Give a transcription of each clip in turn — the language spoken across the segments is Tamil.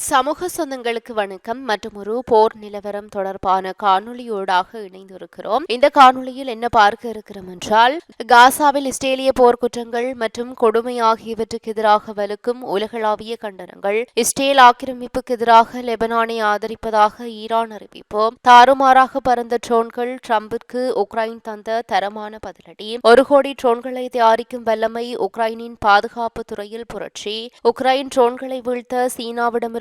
சமூக சொந்தங்களுக்கு வணக்கம். மற்றும் ஒரு போர் நிலவரம் தொடர்பான காணொலியோடாக இணைந்திருக்கிறோம். இந்த காணொலியில் என்ன பார்க்க இருக்கிறோம் என்றால் காசாவில் இஸ்ரேலிய போர்க்குற்றங்கள் மற்றும் கொடுமை ஆகியவற்றுக்கு எதிராக வலுக்கும் உலகளாவிய கண்டனங்கள் இஸ்ரேல் ஆக்கிரமிப்புக்கு எதிராக லெபனானை ஆதரிப்பதாக ஈரான் அறிவிப்பு தாறுமாறாக பறந்த ட்ரோன்கள் ட்ரம்பிற்கு உக்ரைன் தந்த தரமான பதிலடி. ஒரு கோடி ட்ரோன்களை தயாரிக்கும் வல்லமை உக்ரைனின் பாதுகாப்பு துறையில் புரட்சி. உக்ரைன் ட்ரோன்களை வீழ்த்த சீனாவிடம்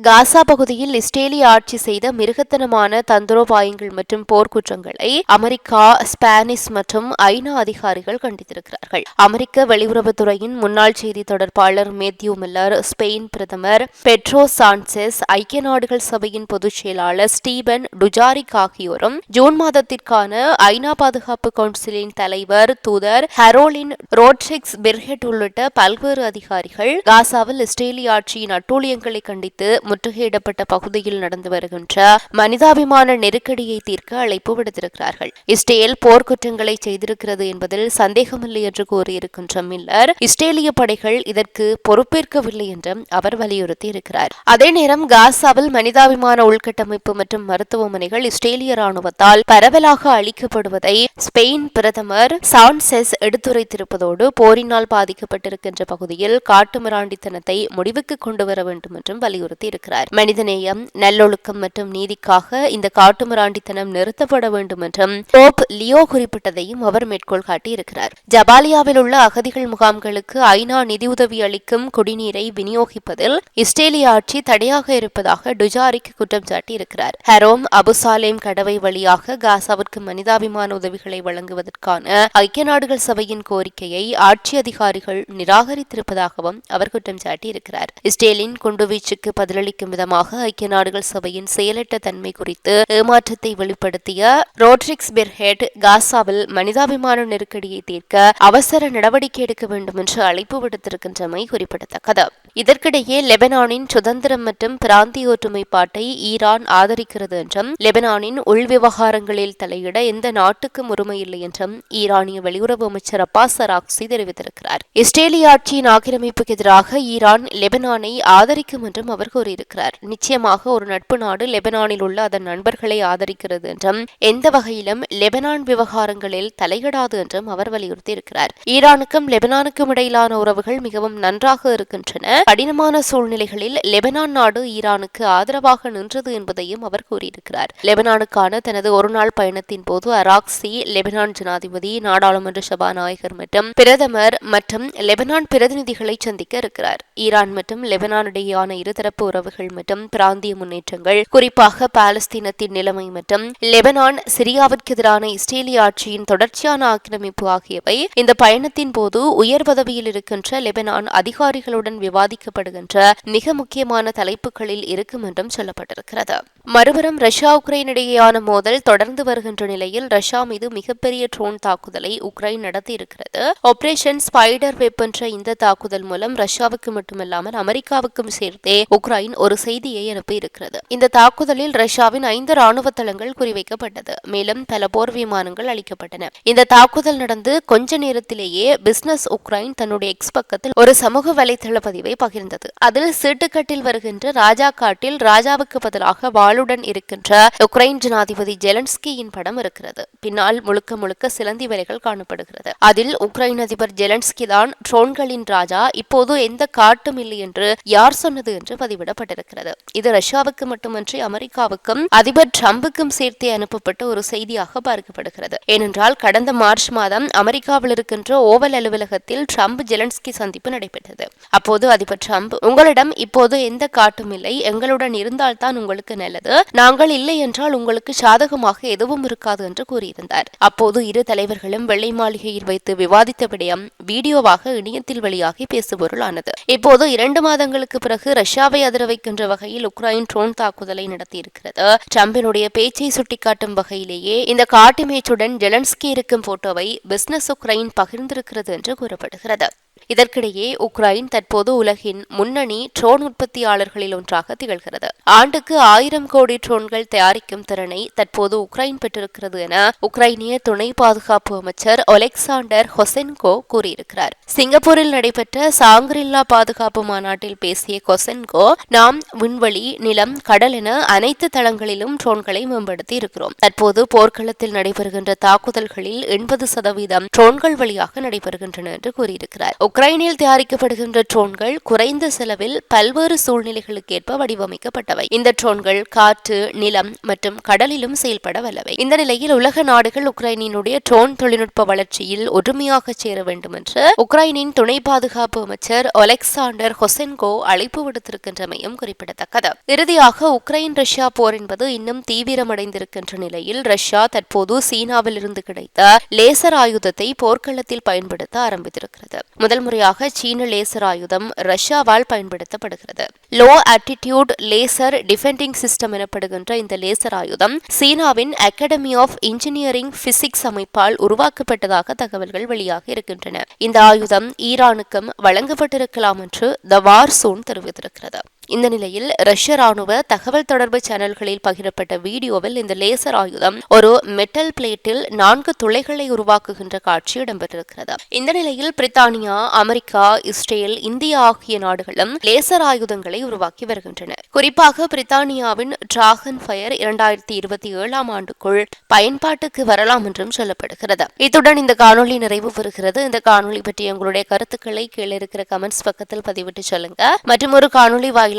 காசா பகுதியில் இஸ்ரேலிய ஆட்சி செய்த மிருகத்தனமான தந்திரோபாயங்கள் மற்றும் போர்க்குற்றங்களை அமெரிக்கா ஸ்பானிஷ் மற்றும் ஐநா அதிகாரிகள் கண்டித்திருக்கிறார்கள். அமெரிக்க வெளியுறவுத்துறையின் முன்னாள் செய்தி தொடர்பாளர் மேத்யூ மில்லர் ஸ்பெயின் பிரதமர் பெட்ரோ சான்செஸ் ஐக்கிய நாடுகள் சபையின் பொதுச் செயலாளர் ஸ்டீபன் டுஜாரிக் ஆகியோரும் ஜூன் மாதத்திற்கான ஐநா பாதுகாப்பு கவுன்சிலின் தலைவர் தூதர் ஹரோலின் ரோட்ரிக்ஸ் பிர்ஹெட் உள்ளிட்ட பல்வேறு அதிகாரிகள் காசாவில் இஸ்ரேலிய ஆட்சியின் அட்டூழியங்களை கண்டித்து முற்றுகையிடப்பட்ட பகுதியில் நடந்து வருகின்ற மனிதாபிமான நெருக்கடியை தீர்க்க அழைப்பு விடுத்திருக்கிறார்கள். இஸ்ரேல் போர்க்குற்றங்களை செய்திருக்கிறது என்பதில் சந்தேகமில்லை என்று கூறியிருக்கின்ற மில்லர் இஸ்ரேலிய படைகள் இதற்கு பொறுப்பேற்கவில்லை என்றும் அவர் வலியுறுத்தி இருக்கிறார் அதே நேரம் காசாவில் மனிதாபிமான உள்கட்டமைப்பு மற்றும் மருத்துவமனைகள் இஸ்ரேலிய ராணுவத்தால் பரவலாக அளிக்கப்படுவதை ஸ்பெயின் பிரதமர் சான்செஸ் எடுத்துரைத்திருப்பதோடு போரினால் பாதிக்கப்பட்டிருக்கின்ற பகுதியில் காட்டுமிராண்டித்தனத்தை முடிவுக்கு கொண்டு வர வேண்டும் என்றும் வலியுறுத்தி கூறியிருக்கிறார் மனிதநேயம் நல்லொழுக்கம் மற்றும் நீதிக்காக இந்த காட்டுமிராண்டித்தனம் நிறுத்தப்பட வேண்டும் என்றும் போப் லியோ குறிப்பிட்டதையும் அவர் மேற்கோள் காட்டியிருக்கிறார். ஜபாலியாவில் உள்ள அகதிகள் முகாம்களுக்கு ஐநா நிதியுதவி அளிக்கும் குடிநீரை விநியோகிப்பதில் இஸ்ரேலிய ஆட்சி தடையாக இருப்பதாக டுஜாரிக் குற்றம் சாட்டியிருக்கிறார். ஹரோம் அபுசாலேம் கடவை வழியாக காசாவிற்கு மனிதாபிமான உதவிகளை வழங்குவதற்கான ஐக்கிய நாடுகள் சபையின் கோரிக்கையை ஆட்சி அதிகாரிகள் நிராகரித்திருப்பதாகவும் அவர் குற்றம் சாட்டியிருக்கிறார். இஸ்ரேலின் குண்டுவீச்சுக்கு பதிலளி பதிலளிக்கும் விதமாக ஐக்கிய நாடுகள் சபையின் செயலற்ற தன்மை குறித்து ஏமாற்றத்தை வெளிப்படுத்திய ரோட்ரிக்ஸ் பெர்ஹெட் காசாவில் மனிதாபிமான நெருக்கடியை தீர்க்க அவசர நடவடிக்கை எடுக்க வேண்டும் என்று அழைப்பு விடுத்திருக்கின்றமை குறிப்பிடத்தக்கது. இதற்கிடையே லெபனானின் சுதந்திரம் மற்றும் பிராந்திய ஒற்றுமைப்பாட்டை ஈரான் ஆதரிக்கிறது என்றும் லெபனானின் உள் விவகாரங்களில் தலையிட எந்த நாட்டுக்கும் உரிமையில்லை என்றும் ஈரானிய வெளியுறவு அமைச்சர் அப்பாஸ் அராக்சி தெரிவித்திருக்கிறார். இஸ்ரேலிய ஆட்சியின் ஆக்கிரமிப்புக்கு எதிராக ஈரான் லெபனானை ஆதரிக்கும் என்றும் அவர் கூறியிருக்கிறார். கூறியிருக்கிறார் நிச்சயமாக ஒரு நட்பு நாடு லெபனானில் உள்ள அதன் நண்பர்களை ஆதரிக்கிறது என்றும் எந்த வகையிலும் லெபனான் விவகாரங்களில் தலையிடாது என்றும் அவர் வலியுறுத்தியிருக்கிறார். ஈரானுக்கும் லெபனானுக்கும் இடையிலான உறவுகள் மிகவும் நன்றாக இருக்கின்றன. கடினமான சூழ்நிலைகளில் லெபனான் நாடு ஈரானுக்கு ஆதரவாக நின்றது என்பதையும் அவர் கூறியிருக்கிறார். லெபனானுக்கான தனது ஒருநாள் பயணத்தின் போது அராக்சி லெபனான் ஜனாதிபதி நாடாளுமன்ற சபாநாயகர் மற்றும் பிரதமர் மற்றும் லெபனான் பிரதிநிதிகளை சந்திக்க இருக்கிறார். ஈரான் மற்றும் லெபனான் இடையேயான இருதரப்பு உறவு உறவுகள் மற்றும் பிராந்திய முன்னேற்றங்கள் குறிப்பாக பாலஸ்தீனத்தின் நிலைமை மற்றும் லெபனான் சிரியாவிற்கு எதிரான இஸ்ரேலிய ஆட்சியின் தொடர்ச்சியான ஆக்கிரமிப்பு ஆகியவை இந்த பயணத்தின் போது உயர் பதவியில் இருக்கின்ற லெபனான் அதிகாரிகளுடன் விவாதிக்கப்படுகின்ற மிக முக்கியமான தலைப்புகளில் இருக்கும் என்றும் சொல்லப்பட்டிருக்கிறது. மறுபுறம் ரஷ்யா உக்ரைன் இடையேயான மோதல் தொடர்ந்து வருகின்ற நிலையில் ரஷ்யா மீது மிகப்பெரிய ட்ரோன் தாக்குதலை உக்ரைன் நடத்தியிருக்கிறது. ஆபரேஷன் ஸ்பைடர் வெப் என்ற இந்த தாக்குதல் மூலம் ரஷ்யாவுக்கு மட்டுமல்லாமல் அமெரிக்காவுக்கும் சேர்த்தே உக்ரைன் ஒரு செய்தியை அனுப்பியிருக்கிறது. இந்த தாக்குதலில் ரஷ்யாவின் ஐந்து ராணுவ தளங்கள் குறிவைக்கப்பட்டது. மேலும் பல போர் விமானங்கள் அளிக்கப்பட்டன. இந்த தாக்குதல் நடந்து கொஞ்ச நேரத்திலேயே பிசினஸ் உக்ரைன் தன்னுடைய எக்ஸ் பக்கத்தில் ஒரு சமூக வலைதள பதிவை பகிர்ந்தது. அதில் சீட்டுக்கட்டில் வருகின்ற ராஜா காட்டில் ராஜாவுக்கு பதிலாக வாளுடன் இருக்கின்ற உக்ரைன் ஜனாதிபதி ஜெலன்ஸ்கியின் படம் இருக்கிறது. பின்னால் முழுக்க முழுக்க சிலந்தி வரைகள் காணப்படுகிறது. அதில் உக்ரைன் அதிபர் ஜெலன்ஸ்கி தான் ட்ரோன்களின் ராஜா. இப்போது எந்த காட்டும் இல்லை என்று யார் சொன்னது என்று கூறப்பட்டிருக்கிறது இது ரஷ்யாவுக்கு மட்டுமன்றி அமெரிக்காவுக்கும் அதிபர் டிரம்புக்கும் சேர்த்து அனுப்பப்பட்ட ஒரு செய்தியாக பார்க்கப்படுகிறது. ஏனென்றால் கடந்த மார்ச் மாதம் அமெரிக்காவில் இருக்கின்ற ஓவல் அலுவலகத்தில் டிரம்ப் ஜெலன்ஸ்கி சந்திப்பு நடைபெற்றது. அப்போது அதிபர் டிரம்ப் உங்களிடம் இப்போது எந்த காட்டும் இல்லை. எங்களுடன் இருந்தால்தான் உங்களுக்கு நல்லது. நாங்கள் இல்லை என்றால் உங்களுக்கு சாதகமாக எதுவும் இருக்காது என்று கூறியிருந்தார். அப்போது இரு தலைவர்களும் வெள்ளை மாளிகையில் வைத்து விவாதித்த விடயம் வீடியோவாக இணையத்தில் வெளியாகி பேசுபொருளானது. இப்போது இரண்டு மாதங்களுக்கு பிறகு ரஷ்யாவை அதிர வைக்கின்ற வகையில் உக்ரைன் ட்ரோன் தாக்குதலை நடத்தியிருக்கிறது. ட்ரம்பினுடைய பேச்சை சுட்டிக்காட்டும் வகையிலேயே இந்த காட்டுமேச்சுடன் ஜெலன்ஸ்கி இருக்கும் போட்டோவை பிசினஸ் உக்ரைன் பகிர்ந்திருக்கிறது என்று கூறப்படுகிறது. இதற்கிடையே உக்ரைன் தற்போது உலகின் முன்னணி ட்ரோன் உற்பத்தியாளர்களில் ஒன்றாக திகழ்கிறது. ஆண்டுக்கு ஆயிரம் கோடி ட்ரோன்கள் தயாரிக்கும் திறனை தற்போது உக்ரைன் பெற்றிருக்கிறது என உக்ரைனிய துணை பாதுகாப்பு அமைச்சர் ஒலெக்சாண்டர் ஹொசென்கோ கூறியிருக்கிறார். சிங்கப்பூரில் நடைபெற்ற சாங்கிரில்லா பாதுகாப்பு மாநாட்டில் பேசிய கொசென்கோ நாம் விண்வெளி நிலம் கடல் என அனைத்து தளங்களிலும் ட்ரோன்களை மேம்படுத்தி இருக்கிறோம். தற்போது போர்க்களத்தில் நடைபெறுகின்ற தாக்குதல்களில் எண்பது சதவீதம் ட்ரோன்கள் வழியாக நடைபெறுகின்றன என்று கூறியிருக்கிறார். உக்ரைனில் தயாரிக்கப்படுகின்ற ட்ரோன்கள் குறைந்த செலவில் பல்வேறு சூழ்நிலைகளுக்கேற்ப வடிவமைக்கப்பட்டவை. இந்த ட்ரோன்கள் காற்று நிலம் மற்றும் கடலிலும் செயல்பட வல்லவை. இந்த நிலையில் உலக நாடுகள் உக்ரைனினுடைய ட்ரோன் தொழில்நுட்ப வளர்ச்சியில் ஒற்றுமையாக சேர வேண்டும் என்று உக்ரைனின் துணை பாதுகாப்பு அமைச்சர் ஒலெக்சாண்டர் ஹொசென்கோ அழைப்பு விடுத்திருக்கின்றமையும் குறிப்பிடத்தக்கது. இறுதியாக உக்ரைன் ரஷ்யா போர் என்பது இன்னும் தீவிரமடைந்திருக்கின்ற நிலையில் ரஷ்யா தற்போது சீனாவில் இருந்து கிடைத்த லேசர் ஆயுதத்தை போர்க்களத்தில் பயன்படுத்த ஆரம்பித்திருக்கிறது. முதல் முறையாக சீன லேசர் ஆயுதம் ரஷ்யாவால் பயன்படுத்தப்படுகிறது. Low altitude laser defending system எனப்படுகின்ற இந்த லேசர் ஆயுதம் சீனாவின் அகாடமி ஆஃப் இன்ஜினியரிங் பிசிக்ஸ் அமைப்பால் உருவாக்கப்பட்டதாக தகவல்கள் வெளியாக இருக்கின்றன. இந்த ஆயுதம் ஈரானுக்கும் வழங்கப்பட்டிருக்கலாம் என்று த வார் சோன் தெரிவித்திருக்கிறது. இந்த நிலையில் ரஷ்ய ராணுவ தகவல் தொடர்பு சேனல்களில் பகிரப்பட்ட வீடியோவில் இந்த லேசர் ஆயுதம் ஒரு மெட்டல் பிளேட்டில் நான்கு துளைகளை உருவாக்குகின்ற காட்சி இடம்பெற்றிருக்கிறது. இந்த நிலையில் பிரித்தானியா அமெரிக்கா இஸ்ரேல் இந்தியா ஆகிய நாடுகளும் லேசர் ஆயுதங்களை உருவாக்கி வருகின்றன. குறிப்பாக பிரித்தானியாவின் டிராகன் ஃபயர் இரண்டாயிரத்தி இருபத்தி ஏழாம் ஆண்டுக்குள் பயன்பாட்டுக்கு வரலாம் என்றும் சொல்லப்படுகிறது. இத்துடன் இந்த காணொலி நிறைவு பெறுகிறது. இந்த காணொலி பற்றி உங்களுடைய கருத்துக்களை கீழே இருக்கிற கமெண்ட்ஸ் பக்கத்தில் பதிவிட்டு சொல்லுங்க. மற்றும் ஒரு காணொலி வாயிலாக